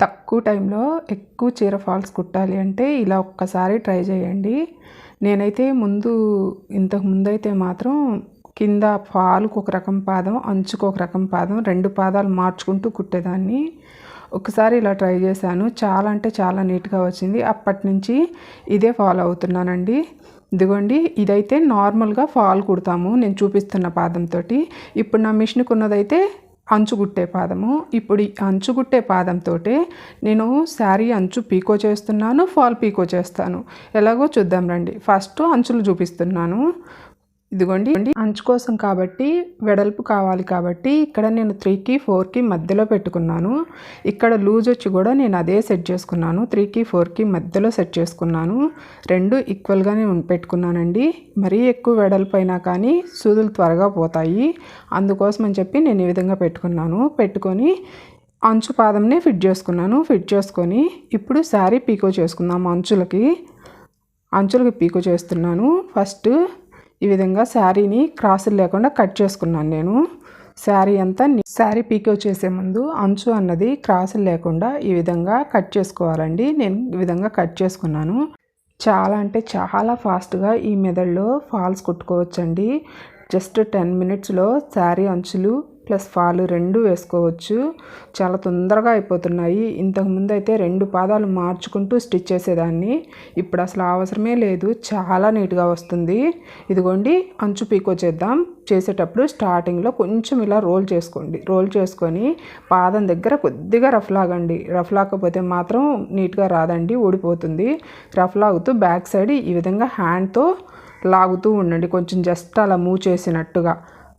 తక్కువ టైంలో ఎక్కువ చీర ఫాల్స్ కుట్టాలి అంటే ఇలా ఒక్కసారి ట్రై చేయండి. నేనైతే ముందు ఇంతకు ముందైతే మాత్రం కింద ఫాల్కు ఒక రకం పాదం అంచుకు ఒక రకం పాదం రెండు పాదాలు మార్చుకుంటూ కుట్టేదాన్ని. ఒకసారి ఇలా ట్రై చేశాను. చాలా అంటే చాలా నీట్గా వచ్చింది. అప్పటి నుంచి ఇదే ఫాలో అవుతున్నానండి. ఇదిగోండి ఇదైతే నార్మల్గా ఫాల్ కుడతాము నేను చూపిస్తున్న పాదంతో ఇప్పుడు నా మిషన్కున్నదైతే అంచుగుట్టే పాదము. ఇప్పుడు ఈ అంచుగుట్టే పాదంతో నేను శారీ అంచు పీకో చేస్తున్నాను ఫాల్ పీకో చేస్తాను. ఎలాగో చూద్దాం రండి. ఫస్ట్ అంచులు చూపిస్తున్నాను. ఇదిగోండి. అంచు కోసం కాబట్టి వెడల్పు కావాలి కాబట్టి ఇక్కడ నేను త్రీకి ఫోర్కి మధ్యలో పెట్టుకున్నాను. ఇక్కడ లూజ్ వచ్చి కూడా నేను అదే సెట్ చేసుకున్నాను. త్రీకి ఫోర్కి మధ్యలో సెట్ చేసుకున్నాను. రెండు ఈక్వల్గానే ఉం- పెట్టుకున్నానండి. మరీ ఎక్కువ వెడల్పు అయినా కానీ సూదులు త్వరగా పోతాయి. అందుకోసం అని చెప్పి నేను ఈ విధంగా పెట్టుకున్నాను. పెట్టుకొని అంచు పాదంని ఫిట్ చేసుకున్నాను. ఫిట్ చేసుకొని ఇప్పుడు శారీ పీకో చేసుకుందాం అంచులకి. అంచులకి పీకో చేస్తున్నాను. ఫస్ట్ ఈ విధంగా శారీని క్రాసులు లేకుండా కట్ చేసుకున్నాను నేను. శారీ అంతా శారీ పీకో చేసే ముందు అంచు అన్నది క్రాసులు లేకుండా ఈ విధంగా కట్ చేసుకోవాలండి. నేను ఈ విధంగా కట్ చేసుకున్నాను. చాలా అంటే చాలా ఫాస్ట్గా ఈ మెదడులో ఫాల్స్ కుట్టుకోవచ్చండి. జస్ట్ టెన్ మినిట్స్లో శారీ అంచులు ప్లస్ ఫాలు రెండు వేసుకోవచ్చు. చాలా తొందరగా అయిపోతున్నాయి. ఇంతకుముందు అయితే రెండు పాదాలు మార్చుకుంటూ స్టిచ్ చేసేదాన్ని. ఇప్పుడు అసలు అవసరమే లేదు. చాలా నీట్గా వస్తుంది. ఇదిగోండి అంచు పీకో చేద్దాం. చేసేటప్పుడు స్టార్టింగ్లో కొంచెం ఇలా రోల్ చేసుకోండి. రోల్ చేసుకొని పాదం దగ్గర కొద్దిగా రఫ్ లాగండి. రఫ్ లాగకపోతే మాత్రం నీట్గా రాదండి ఊడిపోతుంది. రఫ్ లాగుతూ బ్యాక్ సైడ్ ఈ విధంగా హ్యాండ్తో లాగుతూ ఉండండి. కొంచెం జస్ట్ అలా మూవ్ చేసినట్టుగా.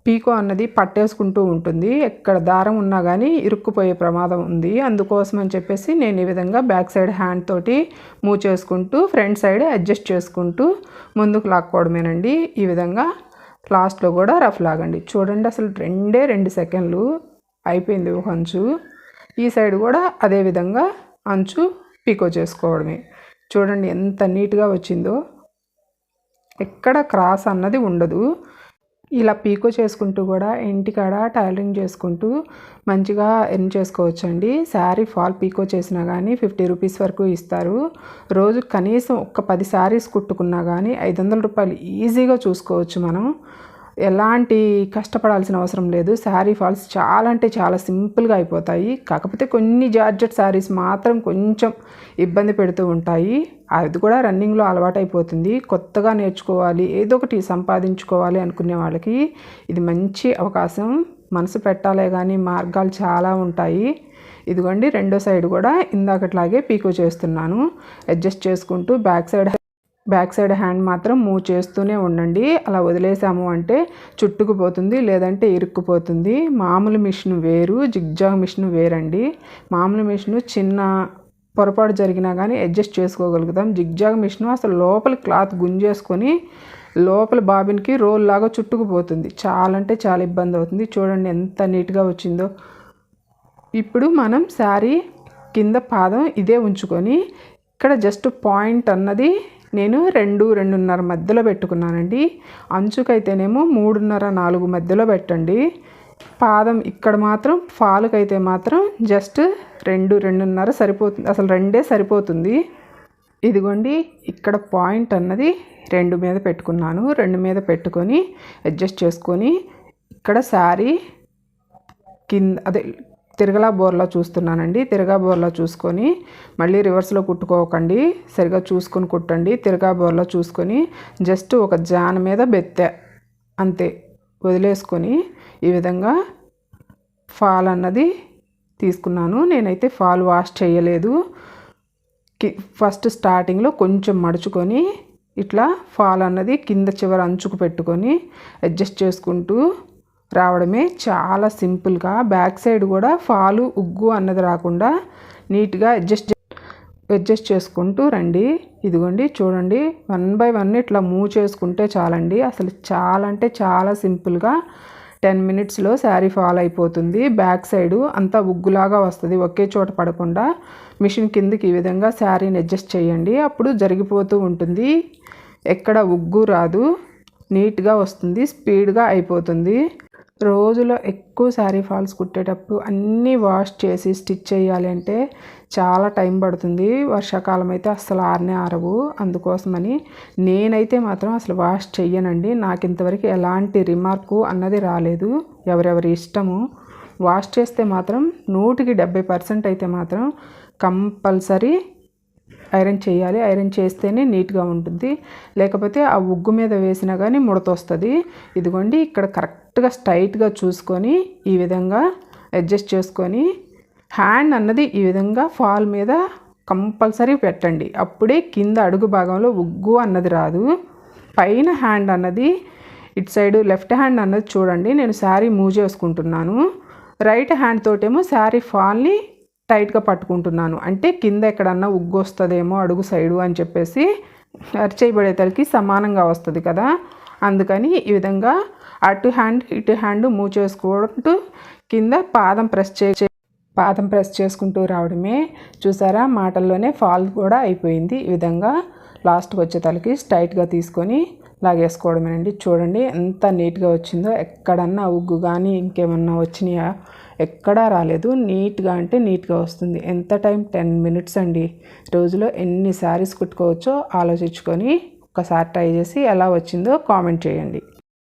పీకో అన్నది పట్టేసుకుంటూ ఉంటుంది. ఎక్కడ దారం ఉన్నా కానీ ఇరుక్కుపోయే ప్రమాదం ఉంది. అందుకోసం అని చెప్పేసి నేను ఈ విధంగా బ్యాక్ సైడ్ హ్యాండ్ తోటి మూవ్ చేసుకుంటూ ఫ్రంట్ సైడ్ అడ్జస్ట్ చేసుకుంటూ ముందుకు లాక్కోవడమేనండి. ఈ విధంగా లాస్ట్లో కూడా రఫ్ లాగండి. చూడండి అసలు రెండే రెండు సెకండ్లు అయిపోయింది ఒక అంచు. ఈ సైడ్ కూడా అదే విధంగా అంచు పీకో చేసుకోవడమే. చూడండి ఎంత నీట్గా వచ్చిందో. ఎక్కడ క్రాస్ అన్నది ఉండదు. ఇలా పీకో చేసుకుంటూ కూడా ఇంటికాడ టైలరింగ్ చేసుకుంటూ మంచిగా ఎర్న్ చేసుకోవచ్చండి. శారీ ఫాల్ పీకో చేసినా కానీ ఫిఫ్టీ రూపీస్ వరకు ఇస్తారు. రోజు కనీసం ఒక్క పది శారీస్ కుట్టుకున్నా కానీ ఐదు వందల రూపాయలు ఈజీగా చూసుకోవచ్చు మనం. ఎలాంటి కష్టపడాల్సిన అవసరం లేదు. శారీ ఫాల్స్ చాలా అంటే చాలా సింపుల్గా అయిపోతాయి. కాకపోతే కొన్ని జార్జెట్ శారీస్ మాత్రం కొంచెం ఇబ్బంది పెడుతూ ఉంటాయి. అది కూడా రన్నింగ్లో అలవాటైపోతుంది. కొత్తగా నేర్చుకోవాలి ఏదో ఒకటి సంపాదించుకోవాలి అనుకునే వాళ్ళకి ఇది మంచి అవకాశం. మనసు పెట్టాలే కానీ మార్గాలు చాలా ఉంటాయి. ఇదిగోండి రెండో సైడ్ కూడా ఇందాకట్లాగే పీకో చేస్తున్నాను. అడ్జస్ట్ చేసుకుంటూ back side back side hand మాత్రం మూవ్ చేస్తూనే ఉండండి. అలా వదిలేసాము అంటే చుట్టుకుపోతుంది లేదంటే ఇరుక్కుపోతుంది. మామూలు మిషన్ వేరు జిగ్జాగ్ మిషన్ వేరండి. మామూలు మిషన్ చిన్న పొరపాటు జరిగినా కానీ అడ్జస్ట్ చేసుకోగలుగుతాం. జిగ్జాగ్ మిషన్ అసలు లోపల క్లాత్ గుంజేసుకొని లోపల బాబిన్కి రోల్ లాగా చుట్టుకుపోతుంది. చాలా అంటే చాలా ఇబ్బంది అవుతుంది. చూడండి ఎంత నీట్గా వచ్చిందో. ఇప్పుడు మనం శారీ కింద పాదం ఇదే ఉంచుకొని ఇక్కడ జస్ట్ పాయింట్ అన్నది నేను రెండు రెండున్నర మధ్యలో పెట్టుకున్నానండి. అంచుకైతేనేమో మూడున్నర నాలుగు మధ్యలో పెట్టండి. పాదం ఇక్కడ మాత్రం ఫాలుకైతే మాత్రం జస్ట్ రెండు రెండున్నర సరిపోతుంది అసలు రెండే సరిపోతుంది. ఇదిగోండి ఇక్కడ పాయింట్ అన్నది రెండు మీద పెట్టుకున్నాను. రెండు మీద పెట్టుకొని అడ్జస్ట్ చేసుకొని ఇక్కడ శారీ కింద అదే తిరగలా బోర్లా చూస్తున్నానండి. తిరగా బోర్లా చూసుకొని మళ్ళీ రివర్స్లో కుట్టుకోకండి. సరిగా చూసుకొని కుట్టండి. తిరగా బోర్లా చూసుకొని జస్ట్ ఒక జాన మీద బెత్తె. అంతే. వదిలేసుకొని ఈ విధంగా ఫాల్ అన్నది తీసుకున్నాను. నేనైతే ఫాల్ వాష్ చేయలేదు. కి ఫస్ట్ స్టార్టింగ్లో కొంచెం మడుచుకొని ఇట్లా ఫాల్ అన్నది కింద చివర అంచుకు పెట్టుకొని అడ్జస్ట్ చేసుకుంటూ రావడమే చాలా సింపుల్గా. బ్యాక్ సైడ్ కూడా ఫాలు ఉగ్గు అన్నది రాకుండా నీట్గా అడ్జస్ట్ అడ్జస్ట్ చేసుకుంటూ రండి. ఇదిగోండి చూడండి. వన్ బై వన్ ఇట్లా మూవ్ చేసుకుంటే చాలండి. అసలు చాలా అంటే చాలా సింపుల్గా టెన్ మినిట్స్లో శారీ ఫాల్ అయిపోతుంది. బ్యాక్ సైడు అంతా ఉగ్గులాగా వస్తుంది ఒకే చోట పడకుండా. మిషన్ కిందకి ఈ విధంగా శారీని అడ్జస్ట్ చేయండి. అప్పుడు జరిగిపోతూ ఉంటుంది. ఎక్కడ ఉగ్గు రాదు. నీట్గా వస్తుంది స్పీడ్గా అయిపోతుంది. రోజులో ఎక్కువ శారీ ఫాల్స్ కుట్టేటప్పుడు అన్నీ వాష్ చేసి స్టిచ్ చేయాలి అంటే చాలా టైం పడుతుంది. వర్షాకాలం అయితే అస్సలు ఆరనే ఆరవు. అందుకోసమని నేనైతే మాత్రం అసలు వాష్ చెయ్యనండి. నాకు ఇంతవరకు ఎలాంటి రిమార్కు అన్నది రాలేదు. ఎవరెవరి ఇష్టము వాష్ చేస్తే మాత్రం నూటికి డెబ్బై పర్సెంట్ అయితే మాత్రం కంపల్సరీ ఐరన్ చేయాలి. ఐరన్ చేస్తేనే నీట్గా ఉంటుంది. లేకపోతే ఆ ఉగ్గు మీద వేసినా కానీ ముడత వస్తుంది ఇదిగోండి ఇక్కడ కరెక్ట్గా స్ట్రైట్గా చూసుకొని ఈ విధంగా అడ్జస్ట్ చేసుకొని హ్యాండ్ అన్నది ఈ విధంగా ఫాల్ మీద కంపల్సరీ పెట్టండి. అప్పుడే కింద అడుగు భాగంలో ఉగ్గు అన్నది రాదు. పైన హ్యాండ్ అన్నది ఇటు సైడ్ లెఫ్ట్ హ్యాండ్ అన్నది చూడండి. నేను శారీ మూవ్ చేసుకుంటున్నాను. రైట్ హ్యాండ్ తోటేమో శారీ ఫాల్ని టైట్గా పట్టుకుంటున్నాను. అంటే కింద ఎక్కడన్నా ఉగ్గు వస్తుందేమో అడుగు సైడు అని చెప్పేసి అరిచేయబడేతలకి సమానంగా వస్తుంది కదా. అందుకని ఈ విధంగా అటు హ్యాండ్ ఇటు హ్యాండ్ మూవ్ చేసుకుంటూ కింద పాదం ప్రెస్ చే పాదం ప్రెస్ చేసుకుంటూ రావడమే. చూసారా? మాటల్లోనే ఫాల్ కూడా అయిపోయింది. ఈ విధంగా లాస్ట్కి వచ్చేతలకి స్ట్రైట్గా తీసుకొని లాగేసుకోవడమేనండి. చూడండి ఎంత నీట్గా వచ్చిందో. ఎక్కడన్నా ఉగ్గు కానీ ఇంకేమన్నా వచ్చినాయా? ఎక్కడా రాలేదు. నీట్గా అంటే నీట్గా వస్తుంది. ఎంత టైం? టెన్ మినిట్స్ అండి. రోజులో ఎన్ని శారీస్ కుట్టుకోవచ్చో ఆలోచించుకొని ఒకసారి ట్రై చేసి ఎలా వచ్చిందో కామెంట్ చేయండి.